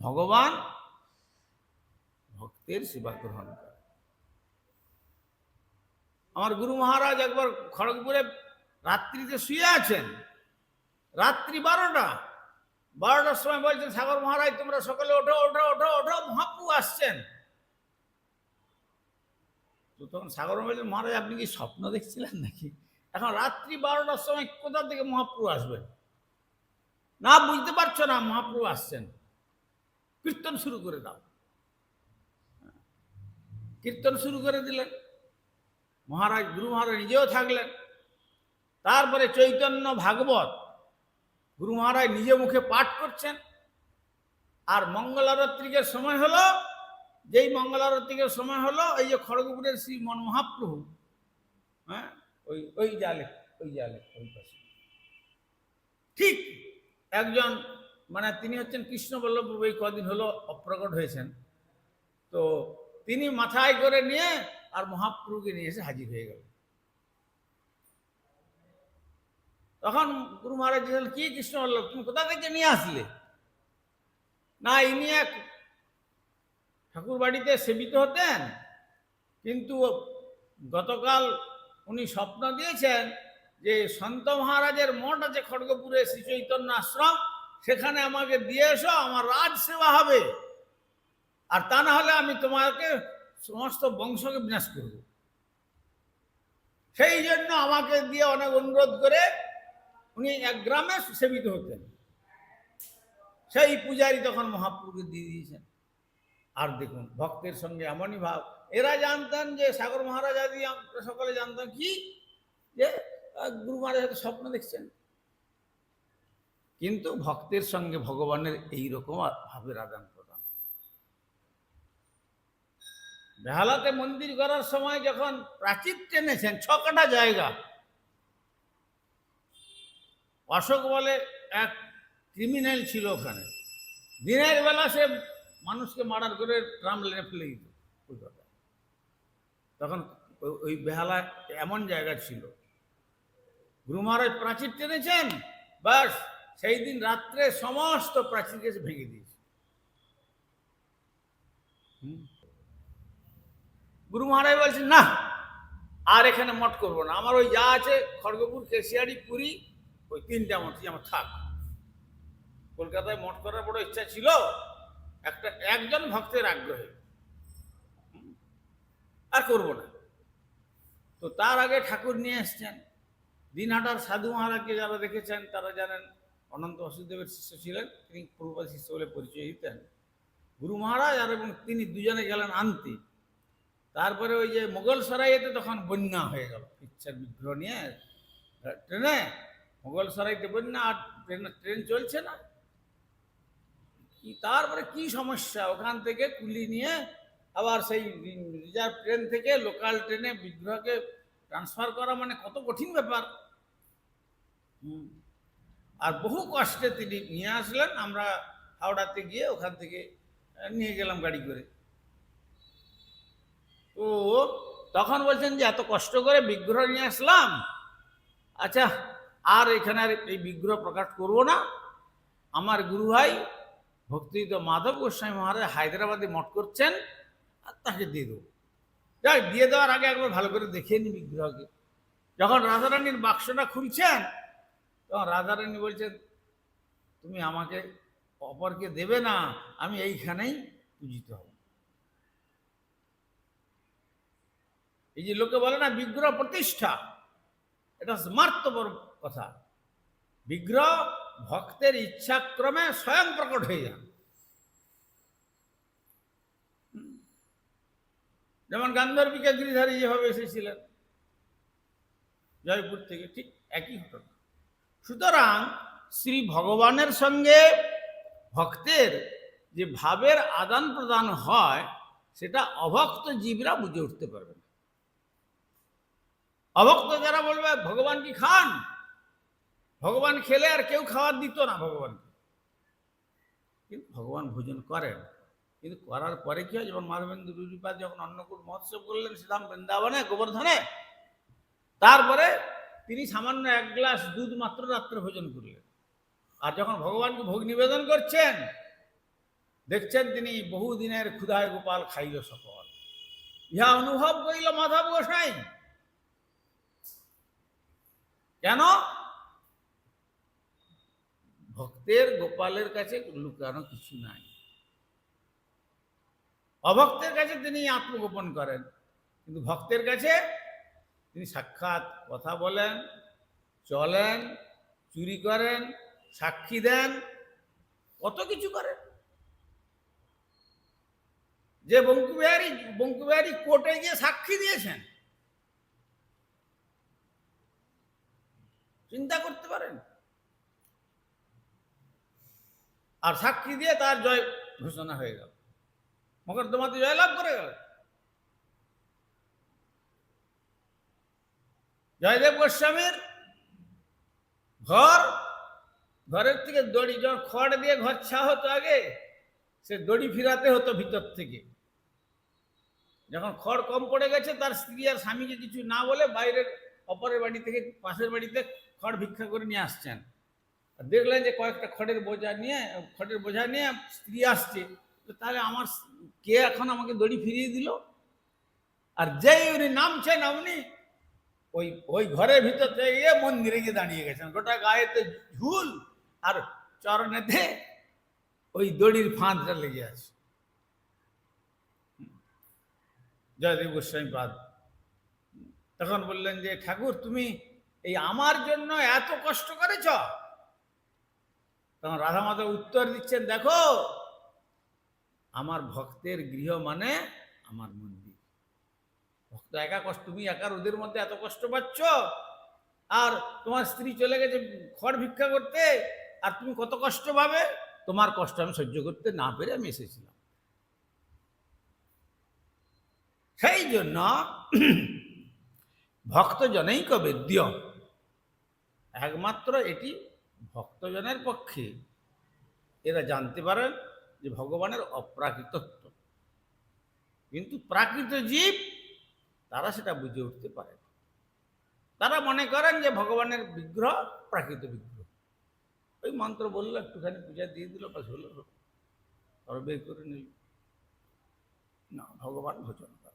ভগবান ভক্তের সেবা গ্রহণ করে। আমার গুরু মহারাজ একবার খড়গপুরে রাত্রিতে শুয়ে আছেন। রাত্রি বারোটা। বারোটার সময় বলছেন, সাগর মহারাজ, তোমরা সকালে ওঠো ওঠো ওঠো ওঠো, মহাপ্রভু আসছেন। তো তখন সাগর বলছেন মহারাজ, আপনি কি স্বপ্ন দেখছিলেন নাকি? এখন রাত্রি বারোটার সময় কোথা থেকে মহাপ্রভু আসবেন? না, বুঝতে পারছ না, মহাপ্রভু আসছেন। কীর্তন শুরু করে দাও। কীর্তন শুরু করে দিলেন। মহারাজ গুরু মহারাজ নিজেও থাকলেন। তারপরে চৈতন্য ভাগবত গুরু মহারাজ নিজে মুখে পাঠ করছেন। আর মঙ্গলারত্রিকের সময় হলো, যেই মঙ্গলারত্রিকের সময় হলো, এই যে খড়গপুরের শ্রী মন মহাপ্রভু হ্যাঁ ওই ওই জালে ওই জালে, ওই পাশে। ঠিক একজন মানে তিনি হচ্ছেন কৃষ্ণ বল্লভ এই কদিন হলো অপ্রকট হয়েছেন। তো তিনি মাথায় করে নিয়ে আর মহাপ্রভুকে নিয়ে এসে হাজির হয়ে গেল তখন গুরু মহারাজ কি কৃষ্ণ বল্লভ, তুমি কোথা থেকে নিয়ে আসলে? না, ইনি এক ঠাকুর বাড়িতে সেবিত হতেন, কিন্তু গতকাল উনি স্বপ্ন দিয়েছেন যে সন্ত মহারাজের মঠ আছে খড়গপুরে, শ্রী চৈতন্য আশ্রম সেখানে আমাকে দিয়ে এসো, আমার রাজ সেবা হবে। আর তা না হলে আমি তোমাকে সমস্ত বংশকে বিনাশ করব। সেই জন্য আমাকে দিয়ে অনেক অনুরোধ করে উনি এক গ্রামে সেবিত হতেন। সেই পূজারি তখন মহাপ্রভুকে দিয়ে দিয়েছেন। আর দেখুন, ভক্তের সঙ্গে এমনই ভাব। এরা জানতেন যে সাগর মহারাজ আদি সকলে জানতাম কি? যে গুরু মহারাজ স্বপ্ন দেখছেন। কিন্তু ভক্তের সঙ্গে ভগবানের এই রকম ভাবের আদান প্রদান। বেহালাতে মন্দির করার সময় যখন প্রাচীর টেনেছেন ছ ছকাটা জায়গা। অশোক বলে এক ক্রিমিনাল ছিল ওখানে। দিনের বেলা সে মানুষকে মার্ডার করে ট্রাম লেনে ফেলে দিত কলকাতায়। তখন ওই- ওই বেহালা এমন জায়গা ছিল। গুরু মহারাজ প্রাচীর টেনেছেন বাস সেই দিন রাত্রে সমস্ত প্রাচীরকে ভেঙে দিয়েছে। গুরু মহারাজ বলছেন, না, আর এখানে মঠ করব না। আমার ওই যা আছে, খড়গপুর, কেশিয়ারি, পুরী, ওই তিনটা মঠই আমার থাক। কলকাতায় মঠ করার বড় ইচ্ছা ছিল, একটা, একজন ভক্তের আগ্রহে। আর করব না। তো তার আগে ঠাকুর নিয়ে এসছেন। দিনহাটার সাধু মহারাজকে যারা দেখেছেন, তারা জানেন অনন্ত বাসুদেবের শিষ্য ছিলেন, তিনি পূর্বপাত শিষ্য বলে পরিচয় দিতেন। গুরু মহারাজ আর এবং তিনি দুজনে গেলেন আনতে। তারপরে ওই যে মোগল সরাইতে তখন বন্যা হয়ে গেল ইচ্ছার বিগ্রহ নিয়ে। ট্রেনে, মোগল সরাইতে বন্যা, আর ট্রেন ট্রেন চলছে না। কি, তারপরে কি সমস্যা? ওখান থেকে কুলি নিয়ে আবার সেই রিজার্ভ ট্রেন থেকে লোকাল ট্রেনে বিগ্রহকে ট্রান্সফার করা মানে কত কঠিন ব্যাপার। হুম। আর বহু কষ্টে তিনি নিয়ে আসলেন। আমরা হাওড়াতে গিয়ে ওখান থেকে নিয়ে গেলাম গাড়ি করে। তো তখন বলছেন যে, এত কষ্ট করে বিগ্রহ নিয়ে আসলাম। আচ্ছা আর এখানে আর এই বিগ্রহ প্রকাশ করব না। আমার গুরু ভাই ভক্তিত মাধব গোস্বামী মহারাজ হায়দ্রাবাদে মঠ করছেন, আর তাকে দিয়ে দেবো। যাই দিয়ে দেওয়ার আগে একবার ভালো করে দেখে নি বিগ্রহকে। যখন রাধারানীর বাক্সটা খুলছেন তখন রাধারানী বলছে, তুমি আমাকে অপরকে দেবে না, আমি এইখানেই পূজিত হব। এই যে লোকে বলে না, বিগ্রহ প্রতিষ্ঠা, এটা স্মার্তপর কথা। বিগ্রহ ভক্তের ইচ্ছাক্রমে স্বয়ং প্রকট হয়ে যান যেমন গান্ধর্বিকা গিরিধারী যেভাবে এসেছিলেন, জয়পুর থেকে, ঠিক একই ঘটনা। সুতরাং শ্রী ভগবানের সঙ্গে ভক্তের যে ভাবের আদান প্রদান হয়, সেটা অভক্ত জীবরা বুঝে উঠতে পারবে না। অভক্ত যারা বলবে, ভগবান কি খান? ভগবান খেলে আর কেউ খাওয়ার দিত না ভগবানকে। কিন্তু ভগবান ভোজন করেন। কিন্তু করার পরে কি হয় যেমন মাধবেন্দ্র রুরিপাদ যখন অন্নকূট মহোৎসব করলেন, শ্রীরাম বৃন্দাবনে, গোবর্ধনে, তারপরে তিনি সামান্য এক গ্লাস দুধ মাত্র রাত্রে ভোজন করলেন। আর যখন ভগবানকে ভোগ নিবেদন করছেন, দেখছেন তিনি বহুদিনের ক্ষুধায় গোপাল খাইল সকল। ইহা অনুভব করিল মাধব গোসাই। কেন? ভক্তের গোপালের কাছে লুকানো কিছু নাই। অভক্তের কাছে তিনি আত্মগোপন করেন, কিন্তু ভক্তের কাছে তিনি সাক্ষাৎ কথা বলেন, চলেন, চুরি করেন, সাক্ষী দেন, কত কিছু করেন। যে বঙ্কুবিহারী বঙ্কুবিহারী কোর্টে গিয়ে সাক্ষী দিয়েছেন। চিন্তা করতে পারেন। আর সাক্ষী দিয়ে তার জয় ঘোষণা হয়ে গেল। মকদ্দমাতে জয়লাভ করে গেল জয়দেব গোস্বামীর ঘর, ঘরের থেকে দড়ি, যখন খড় দিয়ে ঘর ছা হতো আগে, সে দড়ি ফিরাতে হতো ভিতর থেকে। যখন খড় কম পড়ে গেছে, তার স্ত্রী আর স্বামীকে কিছু না বলে বাইরের অপরের বাড়ি থেকে, পাশের বাড়িতে খড় ভিক্ষা করে নিয়ে আসছেন। দেখলেন যে কয়েকটা খড়ের বোঝা নিয়ে, খড়ের বোঝা নিয়ে স্ত্রী আসছে। তাহলে আমার কে এখন আমাকে দড়ি ফিরিয়ে দিল? আর যেই উনি নামছেন আপনি ওই ওই ঘরের ভিতর থেকে মন্দিরে গিয়ে দাঁড়িয়ে গেছেন। গোটা গায়েতে ঝুল আর চরণেতে ওই দড়ির ফাঁদটা লেগে আছে। জয়দেব গোস্বামী পাদ তখন বললেন যে, ঠাকুর, তুমি এই আমার জন্য এত কষ্ট করেছ? তখন রাধা মাধব উত্তর দিচ্ছেন, দেখো, আমার ভক্তের গৃহ মানে আমার মন্দির। ভক্ত একা কষ্ট, তুমি একা রোদের মধ্যে এত কষ্ট পাচ্ছ? আর তোমার স্ত্রী চলে গেছে খড় ভিক্ষা করতে, আর তুমি কত কষ্ট পাবে? তোমার কষ্ট আমি সহ্য করতে না পেরে আমি এসেছিলাম। সেই জন্য ভক্তজনেই বেদ্য একমাত্র এটি ভক্তজনের পক্ষে। এরা জানতে পারেন যে ভগবানের অপ্রাকৃতত্ব। কিন্তু প্রাকৃত জীব তারা সেটা বুঝে উঠতে পারে তারা মনে করেন যে ভগবানের বিগ্রহ, প্রাকৃত বিগ্রহ। ওই মন্ত্র বলল, একটুখানি পূজা দিয়ে দিল বাস হলো। আর বের করে নিল। না, ভগবান ভোজন করে